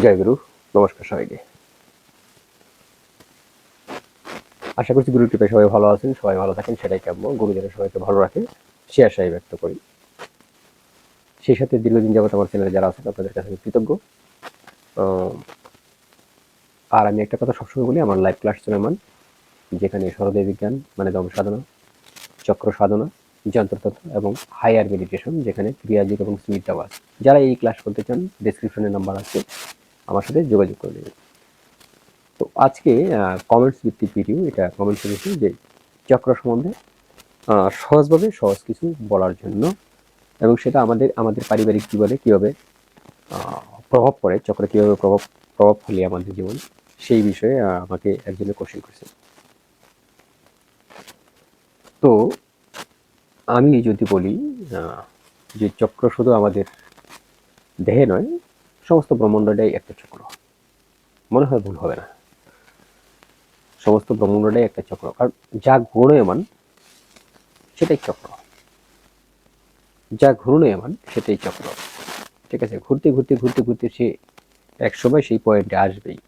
জয় গুরু, নমস্কার সবাইকে। আশা করছি গুরুর কৃপায় সবাই ভালো আছেন, সবাই ভালো থাকেন, সেটাই কাম্য। গুরু যেন সবাইকে ভালো রাখে সে আশাই ব্যক্ত করি। সেই সাথে দীর্ঘদিন যাবত আমার চ্যানেলে যারা আছেন, আপনাদের কাছে কৃতজ্ঞ। আর আমি একটা কথা সবসময় বলি, আমার লাইভ ক্লাস চলমান, যেখানে সরদেব বিজ্ঞান মানে দম সাধনা, চক্র সাধনা যন্ত্রতন্ত্র এবং হায়ার মেডিটেশন যেখানে ক্রিয়াযোগ এবং স্মিথ আওয়াজ যারা এই ক্লাস করতে চান ডেসক্রিপশনে নাম্বার আছে। আমার সাথে যোগাযোগ করে নেবেন। তো আজকে কমেন্টস ভিত্তিক ভিডিও এটা কমেন্টস করেছি যে চক্র সম্বন্ধে সহজভাবে সহজ কিছু বলার জন্য এবং সেটা আমাদের আমাদের পারিবারিক জীবনে কীভাবে প্রভাব পড়ে, চক্র কীভাবে প্রভাব প্রভাব ফেলে আমাদের জীবন, সেই বিষয়ে আমাকে একজনে কোশ্চেন করেছে। তো আমি যদি বলি যে চক্র শুধু আমাদের দেহে নয় সমস্ত ব্রহ্মাণ্ডটাই একটা চক্র। মনে হয় ভুল হবে না। সমস্ত ব্রহ্মাণ্ডটাই একটা চক্র। কারণ যা ঘূর্ণয়মান, সেটাই চক্র। যা ঘূর্ণয়মান, সেটাই চক্র। ঠিক আছে? ঘুরতে ঘুরতে ঘুরতে ঘুরতে সে এক সময় সেই পয়েন্টে আসবেই।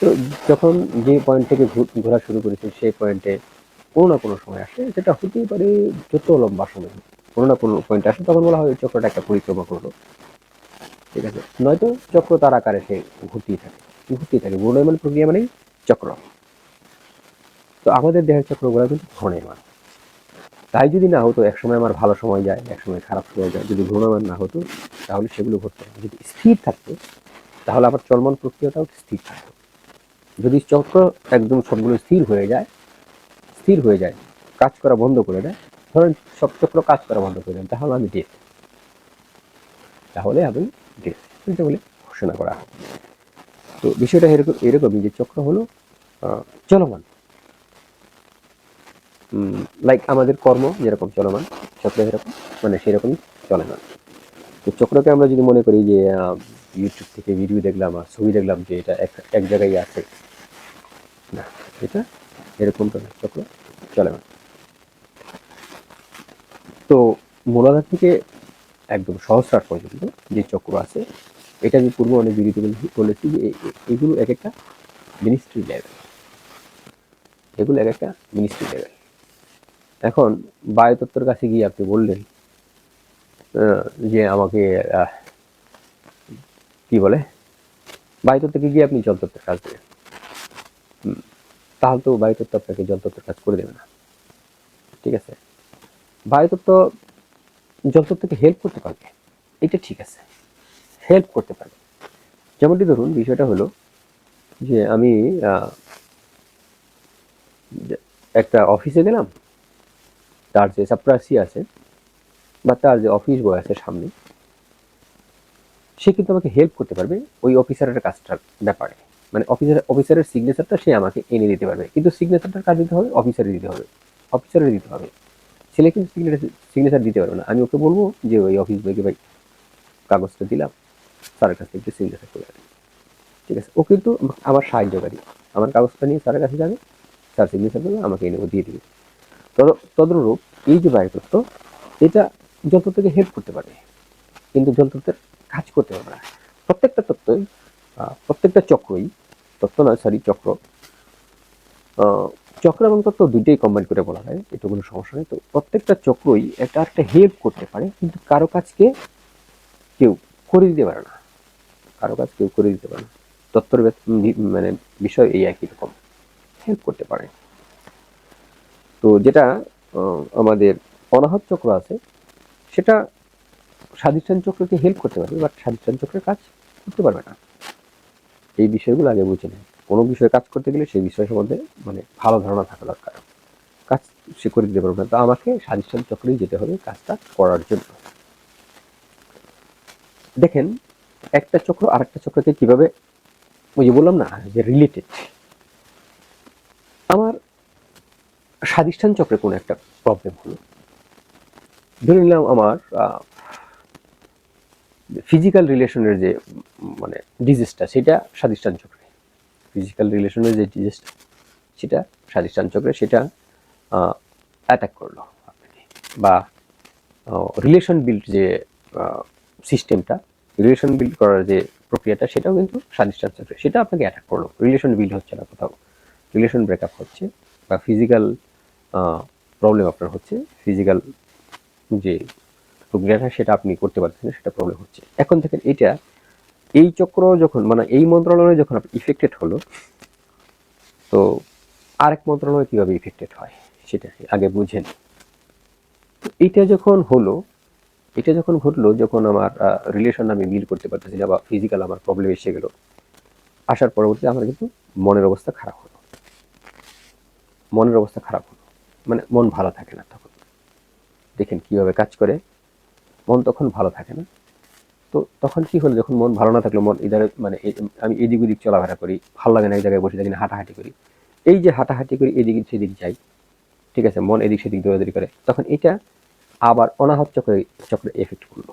তো যখন যে পয়েন্ট থেকে ঘোরা শুরু করেছে, সেই পয়েন্টে কোনো না কোনো সময় আসে, সেটা হতেই পারে যত লম্বা সময় কোনো না কোনো পয়েন্ট আসে, তখন বলা হয় চক্রটা একটা পরিক্রমা করল। ঠিক আছে। নয়তো চক্র তার আকারে সে ঘুরতেই থাকে। ঘুরতেই থাকে। ঘূর্ণয়মান প্রক্রিয়া মানেই চক্র। তো আমাদের দেহের চক্রগুলো কিন্তু ঘূর্ণয়মান তাই যদি না হতো, একসময় আমার ভালো সময় যায়, একসময় খারাপ সময় যায়, যদি ঘূর্ণয়মান না হতো, তাহলে সেগুলো ঘটতো না। যদি স্থির থাকতো, তাহলে আবার চলমান প্রক্রিয়াটাও স্থির থাকতো। যদি চক্র একদম সবগুলো স্থির হয়ে যায়, স্থির হয়ে যায়, কাজ করা বন্ধ করে দেয়, ধরেন সব চক্র কাজ করা বন্ধ করে দেন তাহলে আমি ডেট তাহলে আমি বলে ঘোষণা করা। হয় তো বিষয়টা এরকম এরকমই যে চক্র হলো চলমান। লাইক আমাদের কর্ম যেরকম চলমান চক্র এরকম মানে সেরকমই চলমান তো চক্রকে আমরা যদি মনে করি যে ইউটিউব থেকে ভিডিও দেখলাম আর ছবি দেখলাম যে এটা এক এক জায়গায় আছে না এটা এরকম তো না, চক্র চলমান তো মূলাধার থেকে একদম সহস্রার পর্যন্ত যে চক্র আছে, এটা আমি পূর্ব অনেক ভিডিওতে বলেছি- যে এগুলো এক একটা মিনিস্ট্রি লেভেল এগুলো এক একটা মিনিস্ট্রি লেভেল এখন বায়ুতত্ত্বের কাছে গিয়ে আপনি বললেন যে আমাকে কি বলে? বায়ুতত্ত্বকে গিয়ে আপনি জলতত্ত্বের কাজ দেবেন তাহলে তো বায়ুতত্ত্ব আপনাকে জলতত্ত্বের কাজ করে দেবে না। ঠিক আছে? বায়ুতত্ত্ব জলতত্ত্বকে হেল্প করতে পারবে। এটা ঠিক আছে। হেল্প করতে পারবে। যেমনটি ধরুন, বিষয়টা হলো যে আমি একটা অফিসে গেলাম, তার যে সাপ্রাসি আছে বা তার যে অফিস বয় আছে সামনে, সে কিন্তু আমাকে হেল্প করতে পারবে ওই অফিসারের কাজটার ব্যাপারে। মানে অফিসার অফিসারের সিগনেচারটা সে আমাকে এনে দিতে পারবে। কিন্তু সিগনেচারটার কাজ দিতে হবে অফিসারে দিতে হবে। অফিসারে দিতে হবে। ছেলে কিন্তু সিগনেচার দিতে পারবে না। আমি ওকে বলব যে, ওই অফিস বইকে ভাই কাগজটা দিলাম, স্যারের কাছ থেকে সিগনেচার করে। ঠিক আছে? ও কিন্তু আমার সাহায্যকারী আমার কাগজটা নিয়ে স্যারের কাছে যাবে, স্যার সিগনেচার করবে আমাকে এনে দিয়ে দিবে। তদ- তদনুরূপ এই যে বায়ুতত্ত্ব, এটা যন্ত্রকে হেল্প করতে পারে। কিন্তু যন্ত্রের কাজ করতে পারবে না। প্রত্যেকটা তত্ত্বই প্রত্যেকটা চক্রই, তত্ত্ব নয় সরি চক্র চক্র এবং তত্ত্ব দুইটাই কম্বাইন করে বলা হয় এটা কোনো সমস্যা নেই। তো প্রত্যেকটা চক্রই একটা একটা হেল্প করতে পারে, কিন্তু কারও কাজকে কেউ করে দিতে পারে না। কারও কাজ কেউ করে দিতে পারে না। তত্ত্বর মানে বিষয় এই একই রকম। হেল্প করতে পারে। তো যেটা আমাদের অনাহত চক্র আছে, সেটা স্বাধিষ্ঠান চক্রকে হেল্প করতে পারবে বাট স্বাধিষ্ঠান চক্রের কাজ করতে পারবে না। এই বিষয়গুলো আগে বুঝে নেয়। কোনো বিষয়ে কাজ করতে গেলে সেই বিষয় সম্বন্ধে মানে ভালো ধারণা থাকা দরকার। কাজ সে করে দিতে পারবে না। তো আমাকে স্বাধিষ্ঠান চক্রেই যেতে হবে কাজটা করার জন্য। দেখেন, একটা চক্র আরেকটা চক্রকে কীভাবে ওই যে বললাম না, যে রিলেটেড আমার স্বাধিষ্ঠান চক্রে কোনো একটা প্রবলেম হলো। ধরে নিলাম আমার ফিজিক্যাল রিলেশনের যে মানে ডিজিজটা সেটা স্বাধিষ্ঠান চক্রে। ফিজিক্যাল রিলেশনের যে ডিজিজটা সেটা স্বাধিষ্ঠান চক্রে সেটা অ্যাটাক করল আপনাকে বা রিলেশন বিল্ড যে সিস্টেমটা রিলেশন বিল্ড করার যে প্রক্রিয়াটা সেটাও কিন্তু স্বাধিষ্ঠান চক্রে, সেটা আপনাকে অ্যাটাক করল। রিলেশন বিল্ড হচ্ছে না কোথাও। রিলেশন ব্রেকআপ হচ্ছে বা ফিজিক্যাল প্রবলেম আপনার হচ্ছে। ফিজিক্যাল যে প্রক্রিয়াটা সেটা আপনি করতে পারছেন সেটা প্রবলেম হচ্ছে। এখন থেকে এটা এই চক্র যখন মানে এই মন্ত্রণালয় যখন ইফেক্টেড হলো, তো আরেক মন্ত্রণালয় কীভাবে ইফেক্টেড হয় সেটা আগে বুঝেন এটা যখন হলো এটা যখন ঘটলো, যখন আমার রিলেশন আমি মিল করতে পারতেছি না বা ফিজিক্যাল আমার প্রবলেম এসে গেল, আসার পরবর্তীতে আমার কিন্তু মনের অবস্থা খারাপ হলো। মনের অবস্থা খারাপ হলো। মানে মন ভালো থাকে না তখন। দেখেন কীভাবে কাজ করে, মন তখন ভালো থাকে না। তো তখন কি হলো? যখন মন ভালো না থাকল, মন ইধারে মানে আমি এদিক ওদিক চলাফেরা করি, ভালো লাগে না এক জায়গায় বসে থাকি না, হাঁটাহাঁটি করি। এই যে হাঁটাহাঁটি করি, এদিক সেদিক যাই, ঠিক আছে? মন এদিক সেদিক দৌড়াদৌড়ি করে। তখন এটা আবার অনাহত চক্রে চক্রে এফেক্ট করল।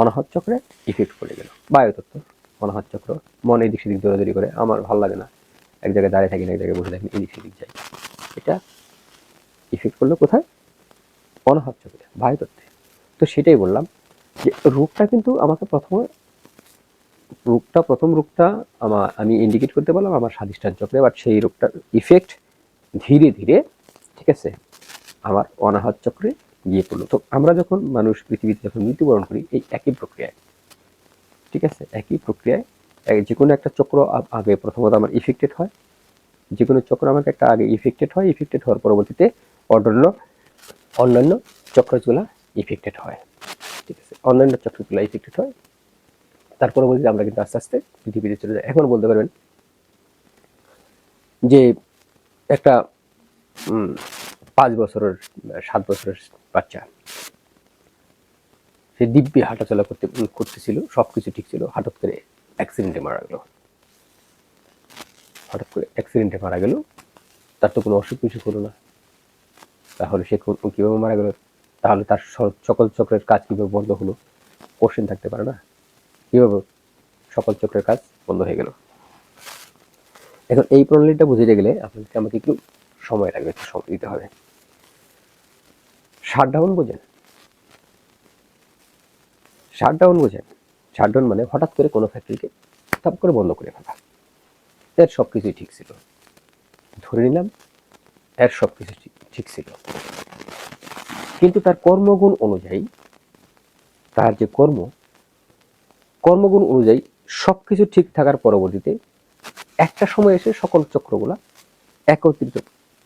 অনাহত চক্রে ইফেক্ট করে গেল। বায়ুতত্ত্ব, অনাহত চক্র, মন এদিক সেদিক দৌড়াদৌড়ি করে, আমার ভালো লাগে না, এক জায়গায় দাঁড়িয়ে থাকি না, এক জায়গায় বসে থাকি এদিক সেদিক যাই। এটা ইফেক্ট করল কোথায়? অনাহত চক্রে, বায়ুতত্ত্বে। তো সেটাই বললাম যে রোগটা কিন্তু আমাকে প্রথমে, রোগটা, প্রথম রোগটা আমার আমি ইন্ডিকেট করতে পারলাম আমার স্বাধিষ্ঠান চক্রে বাট সেই রোগটার ইফেক্ট ধীরে ধীরে, ঠিক আছে, আমার অনাহত চক্রে গিয়ে পড়ল। তো আমরা যখন মানুষ পৃথিবীতে যখন মৃত্যুবরণ করি, এই একই প্রক্রিয়ায়, ঠিক আছে, একই প্রক্রিয়ায় যে কোনো একটা চক্র আগে প্রথমত আমার ইফেক্টেড হয় যে কোনো চক্র আমাকে একটা আগে ইফেক্টেড হয় ইফেক্টেড হওয়ার পরবর্তীতে অন্যান্য অন্যান্য চক্রগুলা ইফেক্টেড হয়। ঠিক আছে। অন্যান্য চক্রগুলা ইফেক্টেড হয়। তার পরবর্তীতে আমরা কিন্তু আস্তে আস্তে পৃথিবীতে চলে যাই। এখন বলতে পারবেন যে একটা পাঁচ বছরের, সাত বছরের বাচ্চা, সে দিব্যি হাঁটাচলা করতে করতেছিল সব কিছু ঠিক ছিল। হঠাৎ করে অ্যাক্সিডেন্টে মারা গেল। হঠাৎ করে অ্যাক্সিডেন্টে মারা গেল। তার তো কোনো অসুখ বিসুখ হলো না। তাহলে সে কীভাবে মারা গেল? তাহলে তার সকল চক্রের কাজ কীভাবে বন্ধ হলো? কোশ্চেন থাকতে পারে না? কীভাবে সকল চক্রের কাজ বন্ধ হয়ে গেল? এখন এই প্রণালীটা বুঝিয়ে গেলে আপনাকে আমাকে একটু সময় লাগবে, একটু সময় দিতে হবে। শাটডাউন বোঝেন। শাটডাউন বোঝেন। শাটডাউন মানে হঠাৎ করে কোনো ফ্যাক্টরিকে থাপ করে বন্ধ করে ফেলা। এর সব কিছুই ঠিক ছিল। ধরে নিলাম, এর সব কিছু ঠিক- ঠিক ছিল। কিন্তু তার কর্মগুণ অনুযায়ী, তার যে কর্ম, কর্মগুণ অনুযায়ী সব কিছু ঠিক থাকার পরবর্তীতে একটা সময় এসে সকল চক্রগুলা একত্রিত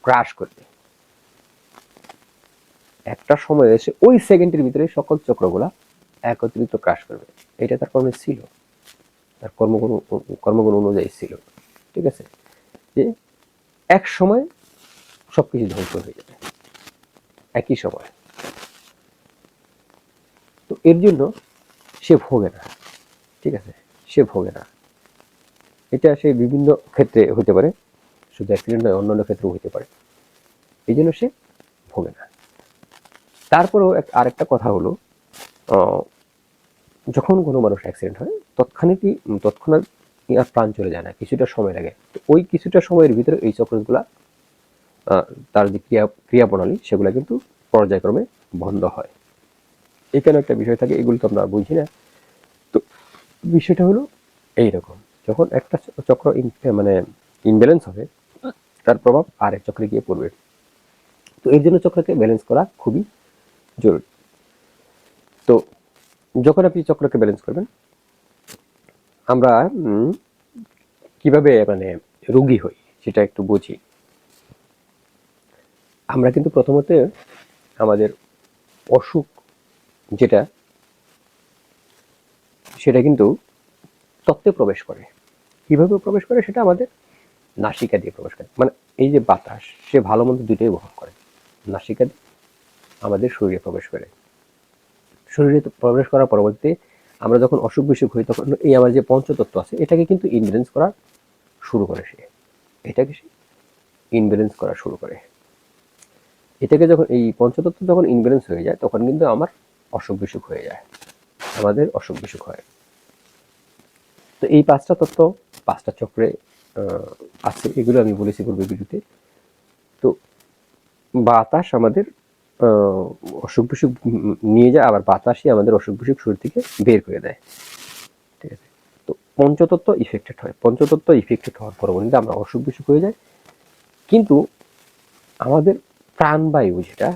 ক্রাশ করবে একটা সময় এসে ওই সেকেন্ডের ভিতরে সকল চক্রগুলা একত্রিত ক্রাশ করবে এটা তার কর্মে ছিল। তার কর্মগুণ কর্মগুণ অনুযায়ী ছিল। ঠিক আছে? যে এক সময় সবকিছু ধ্বংস হয়ে যাবে। একই সময়। এর জন্য সে ভোগে না। ঠিক আছে? সে ভোগে না। এটা সে বিভিন্ন ক্ষেত্রে হতে পারে, শুধু অ্যাক্সিডেন্ট নয়, অন্যান্য ক্ষেত্রেও হতে পারে। এই জন্য সে ভোগে না। তারপরেও এক আরেকটা কথা হলো যখন কোনো মানুষ অ্যাক্সিডেন্ট হয়, তৎক্ষণাৎই তৎক্ষণাৎ আর প্রাণ চলে যায় না, কিছুটা সময় লাগে। ওই কিছুটা সময়ের ভিতরে এই চক্রগুলা তার যে ক্রিয়া ক্রিয়া প্রণালী সেগুলো কিন্তু পর্যায়ক্রমে বন্ধ হয়। এখানে একটা বিষয় থাকে এগুলো তো আমরা বুঝি না। তো বিষয়টা হলো এইরকম, যখন একটা চক্র মানে ইনব্যালেন্স হবে, তার প্রভাব আরেক চক্রে গিয়ে পড়বে। তো এর জন্য চক্রকে ব্যালেন্স করা খুবই জরুরি। তো যখন আপনি চক্রকে ব্যালেন্স করবেন, আমরা কীভাবে মানে রোগী হই সেটা একটু বুঝি। আমরা কিন্তু প্রথমত আমাদের অসুখ যেটা, সেটা কিন্তু তত্ত্বে প্রবেশ করে। কীভাবে প্রবেশ করে? সেটা আমাদের নাসিকা দিয়ে প্রবেশ করে। মানে এই যে বাতাস, সে ভালো মন্দ দুটোই বহন করে। নাসিকা আমাদের শরীরে প্রবেশ করে। শরীরে প্রবেশ করার পরবর্তীতে আমরা যখন অসুখ বিসুখ হই, তখন এই আমার যে পঞ্চতত্ত্ব আছে, এটাকে কিন্তু ইনব্যালেন্স করা শুরু করে সে। এটাকে সে ইনব্যালেন্স করা শুরু করে। এটাকে যখন, এই পঞ্চতত্ত্ব যখন ইনব্যালেন্স হয়ে যায়, তখন কিন্তু আমার অসুখ বিসুখ হয়ে যায়। আমাদের অসুখ বিসুখ হয়। তো এই পাঁচটা তত্ত্ব, পাঁচটা চক্রে আছে। এগুলো আমি বলেছি পূর্বে ভিডিওতে। তো বাতাস আমাদের অসুখ বিসুখ নিয়ে যায়, আবার বাতাসই আমাদের অসুখ বিসুখ শরীর থেকে বের করে দেয়। ঠিক আছে? তো পঞ্চতত্ত্ব ইফেক্টেড হয়। পঞ্চতত্ত্ব ইফেক্টেড হওয়ার পরবর্তীতে আমরা অসুখ বিসুখ হয়ে যায় কিন্তু আমাদের প্রাণবায়ু যেটা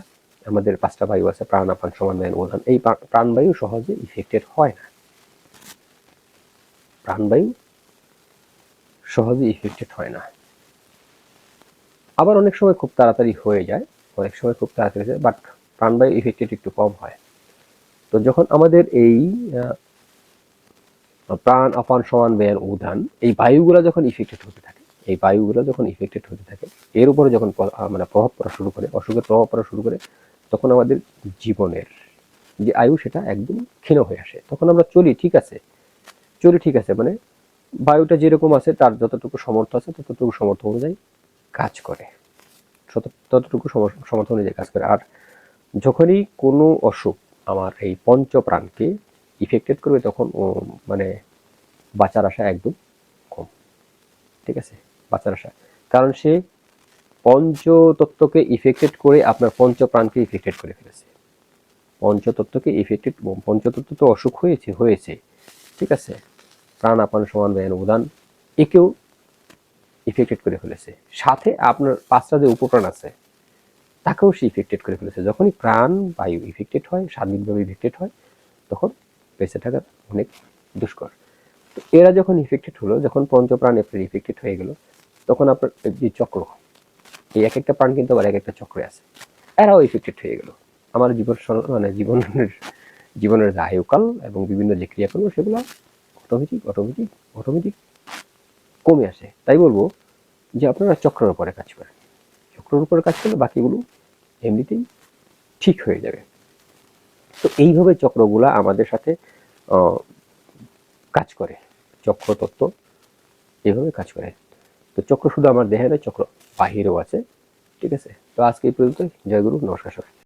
আমাদের পাঁচটা বায়ু আছে, প্রাণ, আপান জ্ঞান উদান এই প্রাণবায়ু সহজে ইফেক্টেড হয় না। প্রাণবায়ু সহজে ইফেক্টেড হয় না। আবার অনেক সময় খুব তাড়াতাড়ি হয়ে যায়, অনেক সময় খুব তাড়াতাড়ি যায় বাট প্রাণবায়ু ইফেক্টেড একটু কম হয়। তো যখন আমাদের এই প্রাণ, আপান, সমান ব্যয়ের উদান এই বায়ুগুলো যখন ইফেক্টেড হতে থাকে, এই বায়ুগুলো যখন ইফেক্টেড হতে থাকে, এর উপরে যখন মানে প্রভাব পড়া শুরু করে, অসুখের প্রভাব পড়া শুরু করে তখন আমাদের জীবনের যে আয়ু, সেটা একদম ক্ষীণ হয়ে আসে। তখন আমরা চলি, ঠিক আছে? চলি, ঠিক আছে? মানে বায়ুটা যেরকম আছে, তার যতটুকু সমর্থ আছে, ততটুকু সমর্থ অনুযায়ী কাজ করে। ততটুকু সমর- সমর্থ অনুযায়ী কাজ করে। আর যখনই কোনো অসুখ আমার এই পঞ্চপ্রাণকে ইফেক্টেড করবে, তখন মানে বাঁচার আশা একদম কম। ঠিক আছে? বাঁচার আশা। কারণ সে পঞ্চতত্ত্বকে ইফেক্টেড করে আপনার পঞ্চপ্রাণকে ইফেক্টেড করে ফেলেছে। পঞ্চতত্ত্বকে ইফেক্টেড পঞ্চতত্ত্ব তো অসুখ হয়েছে হয়েছে, ঠিক আছে? প্রাণ আপান সমান ব্যয় উদান একেও ইফেক্টেড করে ফেলেছে। সাথে আপনার পাঁচটা যে উপপ্রাণ আছে, তাকেও সে ইফেক্টেড করে ফেলেছে। যখনই প্রাণ, বায়ু ইফেক্টেড হয় সার্বিকভাবে ইফেক্টেড হয়, তখন বেঁচে থাকা অনেক দুষ্কর। তো এরা যখন ইফেক্টেড হলো, যখন পঞ্চপ্রাণ আপনার ইফেক্টেড হয়ে গেল, তখন আপনার যে চক্র এই এক একটা প্রাণ কিন্তু আবার এক একটা চক্রে আছে। এরাও ইফেক্টেড হয়ে গেল। আমার জীবন মানে জীবনের জীবনের যে আয়ুকাল এবং বিভিন্ন যে ক্রিয়াকর্ম সেগুলো অটোমেটিক অটোমেটিক অটোমেটিক কমে আসে। তাই বলব যে আপনারা চক্রের উপরে কাজ করেন। চক্রের উপরে কাজ করলে বাকিগুলো এমনিতেই ঠিক হয়ে যাবে। তো এইভাবে চক্রগুলা আমাদের সাথে কাজ করে। চক্র তত্ত্ব এইভাবে কাজ করে। তো চক্র শুধু আমার দেহে নয়, চক্র বাহিরেও আছে। ঠিক আছে? তো আজকে এই পর্যন্ত জয়গুরু নমস্কার সবাই